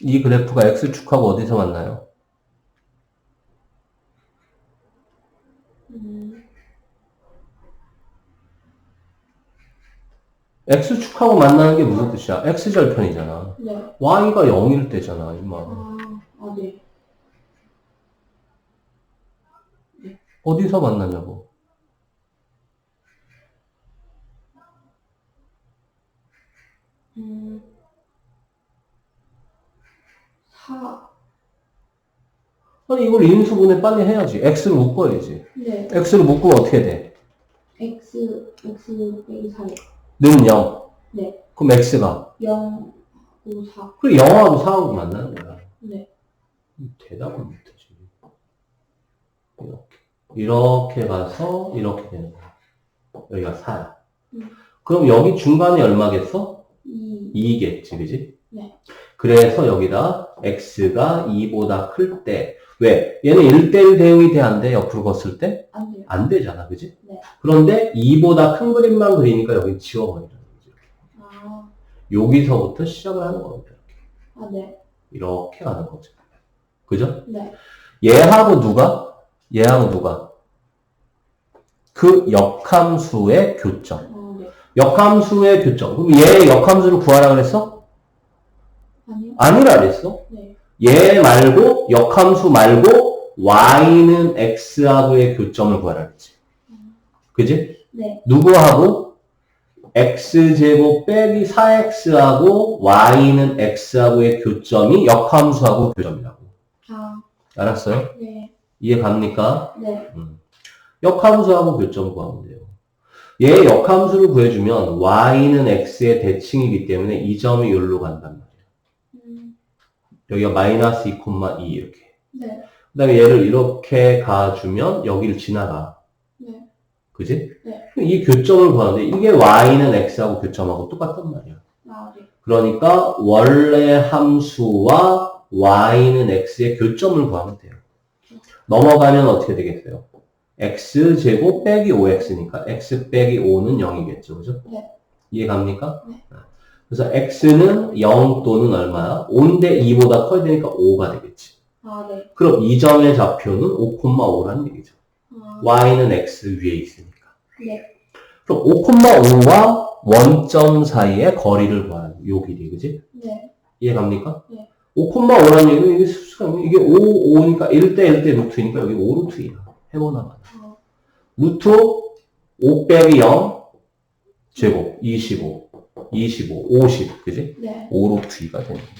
이 그래프가 X축하고 어디서 만나요? 음, X축하고 만나는 게 무슨 뜻이야? X절편이잖아. 네. Y가 0일 때잖아, 임마. 아, 아, 네. 어디서 만나냐고. 음, 4, 아니, 이걸 인수분해 빨리 해야지. X를 묶어야지. 네. X를 묶으면 어떻게 돼? X, X 빼기 4, 는 0. 네. 그럼 X가. 0, 5, 4. 그래, 0하고 4하고 만나는 거야. 네. 대답을 못하지. 이렇게. 이렇게 가서 이렇게 되는 거야. 여기가 4야. 음. 그럼 여기 중간에 얼마겠어? 2, 2겠지, 그지? 네. 그래서 여기다 x가 2보다 클 때, 왜? 얘는 1대1 대응이 돼, 안 돼? 옆으로 걷을 때? 안 돼요. 안 되잖아, 그지? 네. 그런데 2보다 큰 그림만 그리니까 여기 지워버리는 거지. 아, 여기서부터 시작을 하는 겁니다. 이렇게. 아, 네. 이렇게 가는 거죠. 그죠? 네. 얘하고 누가? 얘하고 누가? 그 역함수의 교점. 아, 네. 역함수의 교점. 그럼 얘의 역함수를 구하라 그랬어? 아니라 그랬어? 네. 얘 말고 역함수 말고 y는 x하고의 교점을 구하라 그랬지. 그지? 네. 누구하고? x제곱 빼기 4x하고 y는 x하고의 교점이 역함수하고 교점이라고. 아, 알았어요? 네. 이해 갑니까? 네. 음. 역함수하고 교점 구하면 돼요. 얘 역함수를 구해주면 y는 x의 대칭이기 때문에 이 점이 여기로 간단 말이에요. 음, 여기가 마이너스 2,2 이렇게. 네. 그 다음에 얘를 이렇게 가주면 여기를 지나가. 네. 그지? 네. 이 교점을 구하는데 이게 y는 x하고 교점하고 똑같단 말이야. 아, 네. 그러니까 원래 함수와 y는 x의 교점을 구하면 돼요. 넘어가면 어떻게 되겠어요? x제곱 빼기 5x니까 x 빼기 5는 0이겠죠. 그죠? 네. 이해 갑니까? 네. 그래서 x는 0 또는 얼마야? 5인데 2보다 커야 되니까 5가 되겠지. 아, 네. 그럼 이 점의 좌표는 5,5라는 얘기죠. 아, y는 x 위에 있으니까. 네. 그럼 5,5와 원점 사이의 거리를 구하는 요 길이, 그지? 네. 이해 갑니까? 네. 5,5라는 얘기는 이게 수수가 이게 5, 5니까 1대 1대 루트니까 여기 5루트이야. 해보나 봐. 아, 루트 5 빼기 0 제곱 25, 25, 50, 그지? 네. 5루트 2가 되는 거야.